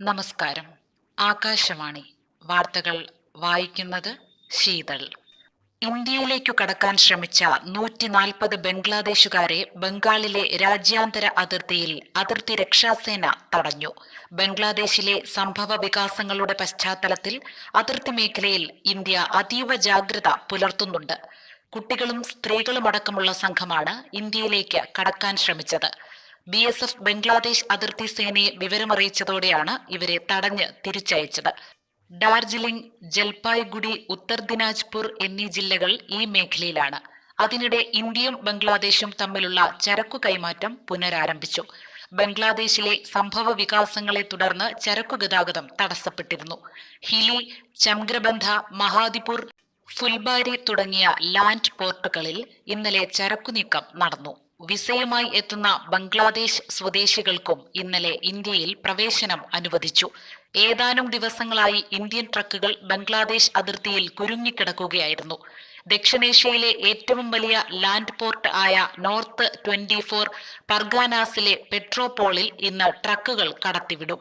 നമസ്കാരം. ആകാശവാണി. വാർത്തകൾ വായിക്കുന്നത് ശീതൾ. ഇന്ത്യയിലേക്കു കടക്കാൻ ശ്രമിച്ച നൂറ്റി നാൽപ്പത് ബംഗ്ലാദേശുകാരെ ബംഗാളിലെ രാജ്യാന്തര അതിർത്തിയിൽ അതിർത്തി രക്ഷാസേന തടഞ്ഞു. ബംഗ്ലാദേശിലെ സംഭവ വികാസങ്ങളുടെ പശ്ചാത്തലത്തിൽ അതിർത്തി മേഖലയിൽ ഇന്ത്യ അതീവ ജാഗ്രത പുലർത്തുന്നുണ്ട്. കുട്ടികളും സ്ത്രീകളുമടക്കമുള്ള സംഘമാണ് ഇന്ത്യയിലേക്ക് കടക്കാൻ ശ്രമിച്ചത്. ബി എസ് എഫ് ബംഗ്ലാദേശ് അതിർത്തി സേനയെ വിവരമറിയിച്ചതോടെയാണ് ഇവരെ തടഞ്ഞ് തിരിച്ചയച്ചത്. ഡാർജിലിംഗ് ജൽപായ്ഗുഡി ഉത്തർ ദിനാജ്പൂർ എന്നീ ജില്ലകൾ ഈ മേഖലയിലാണ്. അതിനിടെ ഇന്ത്യയും ബംഗ്ലാദേശും തമ്മിലുള്ള ചരക്കു കൈമാറ്റം പുനരാരംഭിച്ചു. ബംഗ്ലാദേശിലെ സംഭവ വികാസങ്ങളെ തുടർന്ന് ചരക്കു ഗതാഗതം തടസ്സപ്പെട്ടിരുന്നു. ഹിലി ചംഗ്രബന്ധ മഹാദിപൂർ ഫുൽബാരി തുടങ്ങിയ ലാൻഡ് പോർട്ടുകളിൽ ഇന്നലെ ചരക്കു നീക്കം നടന്നു. വിസയുമായി എത്തുന്ന ബംഗ്ലാദേശ് സ്വദേശികൾക്കും ഇന്നലെ ഇന്ത്യയിൽ പ്രവേശനം അനുവദിച്ചു. ഏതാനും ദിവസങ്ങളായി ഇന്ത്യൻ ട്രക്കുകൾ ബംഗ്ലാദേശ് അതിർത്തിയിൽ കുരുങ്ങിക്കിടക്കുകയായിരുന്നു. ദക്ഷിണേഷ്യയിലെ ഏറ്റവും വലിയ ലാൻഡ് പോർട്ട് ആയ നോർത്ത് ട്വന്റി ഫോർ പർഗാനാസിലെ പെട്രോപോളിൽ ഇന്ന് ട്രക്കുകൾ കടത്തിവിടും.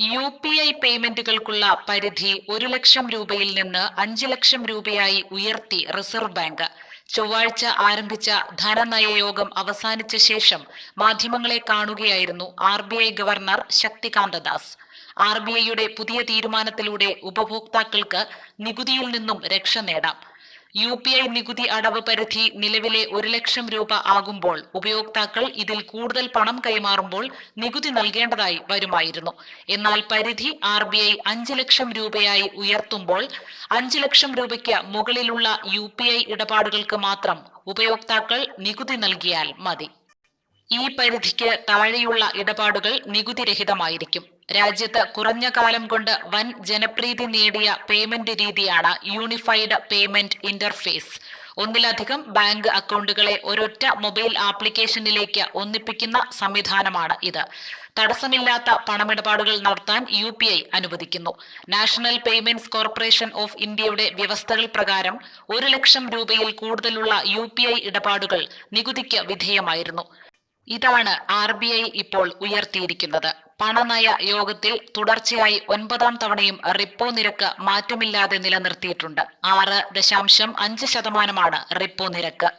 യു പി ഐ പേയ്മെന്റുകൾക്കുള്ള പരിധി ഒരു ലക്ഷം രൂപയിൽ നിന്ന് അഞ്ച് ലക്ഷം രൂപയായി ഉയർത്തി റിസർവ് ബാങ്ക്. ചൊവ്വാഴ്ച ആരംഭിച്ച ധനനയ യോഗം അവസാനിച്ച ശേഷം മാധ്യമങ്ങളെ കാണുകയായിരുന്നു R B I governor Shaktikanta Das. R B ഐയുടെ പുതിയ തീരുമാനത്തിലൂടെ ഉപഭോക്താക്കൾക്ക് നികുതിയിൽ നിന്നും രക്ഷ നേടാം. യു പി ഐ നികുതി അടവ് പരിധി നിലവിലെ ഒരു ലക്ഷം രൂപ ആകുമ്പോൾ ഉപയോക്താക്കൾ ഇതിൽ കൂടുതൽ പണം കൈമാറുമ്പോൾ നികുതി നൽകേണ്ടതായി വരുമായിരുന്നു. എന്നാൽ പരിധി ആർ ബി ഐ അഞ്ച് ലക്ഷം രൂപയായി ഉയർത്തുമ്പോൾ അഞ്ച് ലക്ഷം രൂപയ്ക്ക് മുകളിലുള്ള യു പി ഐ ഇടപാടുകൾക്ക് മാത്രം ഉപയോക്താക്കൾ നികുതി നൽകിയാൽ മതി. ഈ പരിധിക്ക് താഴെയുള്ള ഇടപാടുകൾ നികുതിരഹിതമായിരിക്കും. രാജ്യത്ത് കുറഞ്ഞ കാലം കൊണ്ട് വൻ ജനപ്രീതി നേടിയ പേയ്മെന്റ് രീതിയാണ് യൂണിഫൈഡ് പേയ്മെന്റ് ഇന്റർഫേസ് ഒന്നിലധികം ബാങ്ക് അക്കൗണ്ടുകളെ ഒരൊറ്റ മൊബൈൽ ആപ്ലിക്കേഷനിലേക്ക് ഒന്നിപ്പിക്കുന്ന സംവിധാനമാണ് ഇത്. തടസ്സമില്ലാത്ത പണമിടപാടുകൾ നടത്താൻ യു പി ഐ അനുവദിക്കുന്നു. നാഷണൽ പേയ്മെന്റ്സ് കോർപ്പറേഷൻ ഓഫ് ഇന്ത്യയുടെ വ്യവസ്ഥകൾ പ്രകാരം ഒരു ലക്ഷം രൂപയിൽ കൂടുതലുള്ള യു ഇടപാടുകൾ നികുതിക്ക് വിധേയമായിരുന്നു. ഇതാണ് ആർ ബി ഐ ഇപ്പോൾ ഉയർത്തിയിരിക്കുന്നത്. പണനയ യോഗത്തിൽ തുടർച്ചയായി ഒൻപതാം തവണയും റിപ്പോ നിരക്ക് മാറ്റമില്ലാതെ നിലനിർത്തിയിട്ടുണ്ട്. ആറ് ദശാംശം അഞ്ച് ശതമാനമാണ് റിപ്പോ നിരക്ക്.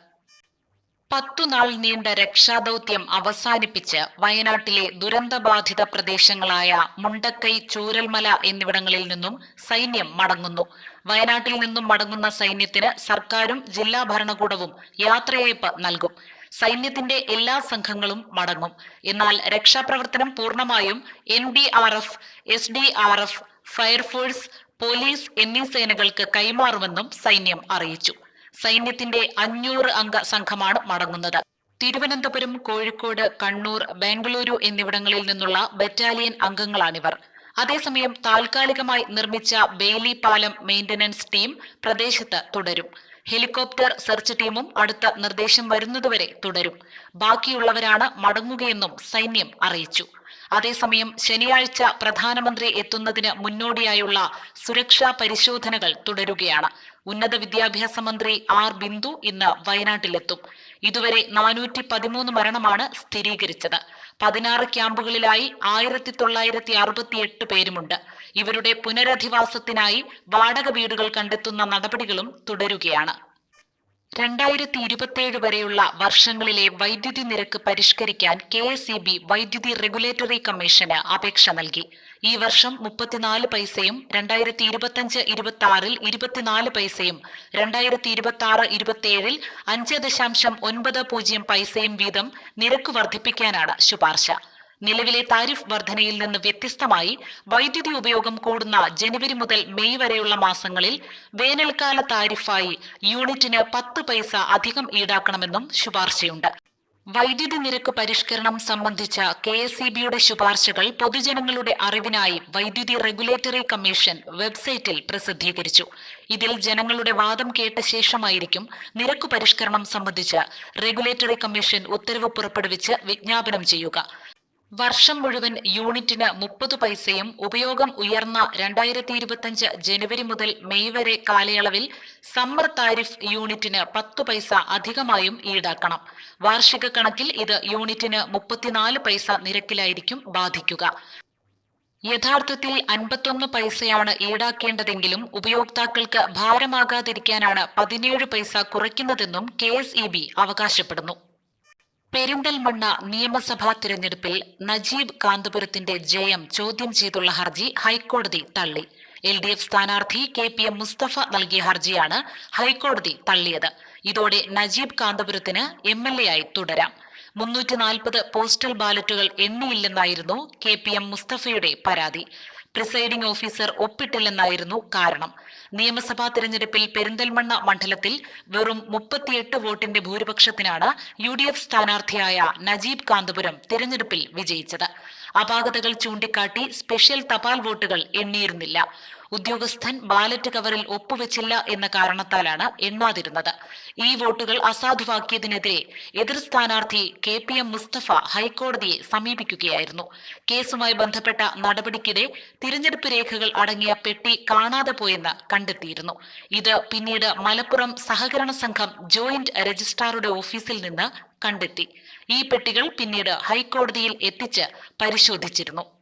പത്തു നാൾ നീണ്ട രക്ഷാദൌത്യം അവസാനിപ്പിച്ച് വയനാട്ടിലെ ദുരന്തബാധിത പ്രദേശങ്ങളായ മുണ്ടക്കൈ ചൂരൽമല എന്നിവിടങ്ങളിൽ നിന്നും സൈന്യം മടങ്ങുന്നു. വയനാട്ടിൽ നിന്നും മടങ്ങുന്ന സൈന്യത്തിന് സർക്കാരും ജില്ലാ ഭരണകൂടവും യാത്രയയപ്പ് നൽകും. സൈന്യത്തിന്റെ എല്ലാ സംഘങ്ങളും മടങ്ങും. എന്നാൽ രക്ഷാപ്രവർത്തനം പൂർണമായും N D R F S D R F fire force police എന്നീ സേനകൾക്ക് കൈമാറുമെന്നും സൈന്യം അറിയിച്ചു. സൈന്യത്തിന്റെ അഞ്ഞൂറ് അംഗ സംഘമാണ് മടങ്ങുന്നത്. തിരുവനന്തപുരം കോഴിക്കോട് കണ്ണൂർ ബാംഗ്ലൂരു എന്നിവിടങ്ങളിൽ നിന്നുള്ള ബറ്റാലിയൻ അംഗങ്ങളാണിവർ. അതേസമയം താൽക്കാലികമായി നിർമ്മിച്ച ബെയിലി പാലം മെയിന്റനൻസ് ടീം പ്രദേശത്ത് തുടരും. ഹെലികോപ്റ്റർ സെർച്ച് ടീമും അടുത്ത നിർദ്ദേശം വരുന്നതുവരെ തുടരും. ബാക്കിയുള്ളവരാണ് മടങ്ങുകയെന്നും സൈന്യം അറിയിച്ചു. അതേസമയം ശനിയാഴ്ച പ്രധാനമന്ത്രി എത്തുന്നതിന് മുന്നോടിയായുള്ള സുരക്ഷാ പരിശോധനകൾ തുടരുകയാണ്. ഉന്നത വിദ്യാഭ്യാസ മന്ത്രി ആർ ബിന്ദു ഇന്ന് വയനാട്ടിലെത്തും. ഇതുവരെ നാനൂറ്റി പതിമൂന്ന് മരണമാണ് സ്ഥിരീകരിച്ചത്. പതിനാറ് ക്യാമ്പുകളിലായി ആയിരത്തി തൊള്ളായിരത്തി അറുപത്തി എട്ട് പേരുമുണ്ട്. ഇവരുടെ പുനരധിവാസത്തിനായി വാടക വീടുകൾ കണ്ടെത്തുന്ന നടപടികളും തുടരുകയാണ്. രണ്ടായിരത്തി ഇരുപത്തിയേഴ് വരെയുള്ള വർഷങ്ങളിലെ വൈദ്യുതി നിരക്ക് പരിഷ്കരിക്കാൻ കെ എസ് ഇ ബി വൈദ്യുതി റെഗുലേറ്ററി കമ്മീഷന് അപേക്ഷ നൽകി. ഈ വർഷം മുപ്പത്തിനാല് പൈസയും രണ്ടായിരത്തി ഇരുപത്തിയഞ്ച് ഇരുപത്തി ആറിൽ ഇരുപത്തിനാല് പൈസയും രണ്ടായിരത്തി ഇരുപത്തി ആറ് ഇരുപത്തിയേഴിൽ അഞ്ച് ദശാംശം ഒൻപത് പൂജ്യം പൈസയും വീതം നിരക്ക് വർദ്ധിപ്പിക്കാനാണ് ശുപാർശ. നിലവിലെ താരിഫ് വർധനയിൽ നിന്ന് വ്യത്യസ്തമായി വൈദ്യുതി ഉപയോഗം കൂടുന്ന ജനുവരി മുതൽ മെയ് വരെയുള്ള മാസങ്ങളിൽ വേനൽക്കാല താരിഫായി യൂണിറ്റിന് പത്ത് പൈസ അധികം ഈടാക്കണമെന്നും ശുപാർശയുണ്ട്. വൈദ്യുതി നിരക്ക് പരിഷ്കരണം സംബന്ധിച്ച കെ എസ് ഇ ബിയുടെ ശുപാർശകൾ പൊതുജനങ്ങളുടെ അറിവിനായി വൈദ്യുതി റെഗുലേറ്ററി കമ്മീഷൻ വെബ്സൈറ്റിൽ പ്രസിദ്ധീകരിച്ചു. ഇതിൽ ജനങ്ങളുടെ വാദം കേട്ട ശേഷമായിരിക്കും നിരക്ക് പരിഷ്കരണം സംബന്ധിച്ച് റെഗുലേറ്ററി കമ്മീഷൻ ഉത്തരവ് പുറപ്പെടുവിച്ച് വിജ്ഞാപനം ചെയ്യുക. വർഷം മുഴുവൻ യൂണിറ്റിന് മുപ്പത് പൈസയും ഉപയോഗം ഉയർന്ന രണ്ടായിരത്തി ഇരുപത്തിയഞ്ച് ജനുവരി മുതൽ മെയ് വരെ കാലയളവിൽ സമ്മർ താരിഫ് യൂണിറ്റിന് പത്ത് പൈസ അധികമായും ഈടാക്കണം. വാർഷിക കണക്കിൽ ഇത് യൂണിറ്റിന് മുപ്പത്തിനാല് പൈസ നിരക്കിലായിരിക്കും ബാധിക്കുക. യഥാർത്ഥത്തിൽ അൻപത്തൊന്ന് പൈസയാണ് ഈടാക്കേണ്ടതെങ്കിലും ഉപയോക്താക്കൾക്ക് ഭാരമാകാതിരിക്കാനാണ് പതിനേഴ് പൈസ കുറയ്ക്കുന്നതെന്നും കെ അവകാശപ്പെടുന്നു. പെരിന്തൽമണ്ണ നിയമസഭാ തിരഞ്ഞെടുപ്പിൽ നജീബ് കാന്തപുരത്തിന്റെ ജയം ചോദ്യം ചെയ്തുള്ള ഹർജി ഹൈക്കോടതി തള്ളി. എൽ ഡി എഫ് സ്ഥാനാർത്ഥി കെ പി എം മുസ്തഫ നൽകിയ ഹർജിയാണ് ഹൈക്കോടതി തള്ളിയത്. ഇതോടെ നജീബ് കാന്തപുരത്തിന് എം എൽ എ ആയി തുടരാം. മുന്നൂറ്റി നാൽപ്പത് പോസ്റ്റൽ ബാലറ്റുകൾ എണ്ണിയില്ലെന്നായിരുന്നു കെ പി എം മുസ്തഫയുടെ പരാതി. പ്രിസൈഡിംഗ് ഓഫീസർ ഒപ്പിട്ടില്ലെന്നായിരുന്നു കാരണം. നിയമസഭാ തെരഞ്ഞെടുപ്പിൽ പെരിന്തൽമണ്ണ മണ്ഡലത്തിൽ വെറും മുപ്പത്തിയെട്ട് വോട്ടിന്റെ ഭൂരിപക്ഷത്തിനാണ് യു ഡി എഫ് സ്ഥാനാർത്ഥിയായ നജീബ് കാന്തപുരം തിരഞ്ഞെടുപ്പിൽ വിജയിച്ചത്. അപാകതകൾ ചൂണ്ടിക്കാട്ടി സ്പെഷ്യൽ തപാൽ വോട്ടുകൾ എണ്ണിയിരുന്നില്ല. ഉദ്യോഗസ്ഥൻ ബാലറ്റ് കവറിൽ ഒപ്പുവെച്ചില്ല എന്ന കാരണത്താലാണ് എണ്ണാതിരുന്നത്. ഈ വോട്ടുകൾ അസാധുവാക്കിയതിനെതിരെ എതിർ സ്ഥാനാർത്ഥി കെ പി എം മുസ്തഫ ഹൈക്കോടതിയെ സമീപിക്കുകയായിരുന്നു. കേസുമായി ബന്ധപ്പെട്ട നടപടിക്കിടെ തിരഞ്ഞെടുപ്പ് രേഖകൾ അടങ്ങിയ പെട്ടി കാണാതെ പോയെന്ന് കണ്ടെത്തിയിരുന്നു. ഇത് പിന്നീട് മലപ്പുറം സഹകരണ സംഘം ജോയിന്റ് രജിസ്ട്രാറുടെ ഓഫീസിൽ നിന്ന് കണ്ടെത്തി. ഈ പെട്ടികൾ പിന്നീട് ഹൈക്കോടതിയിൽ എത്തിച്ച് പരിശോധിച്ചിരുന്നു.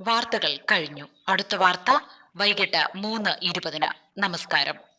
വാർത്തകൾ കഴിഞ്ഞു. അടുത്ത വാർത്ത വൈകിട്ട് മൂന്ന് ഇരുപതിന്. നമസ്കാരം.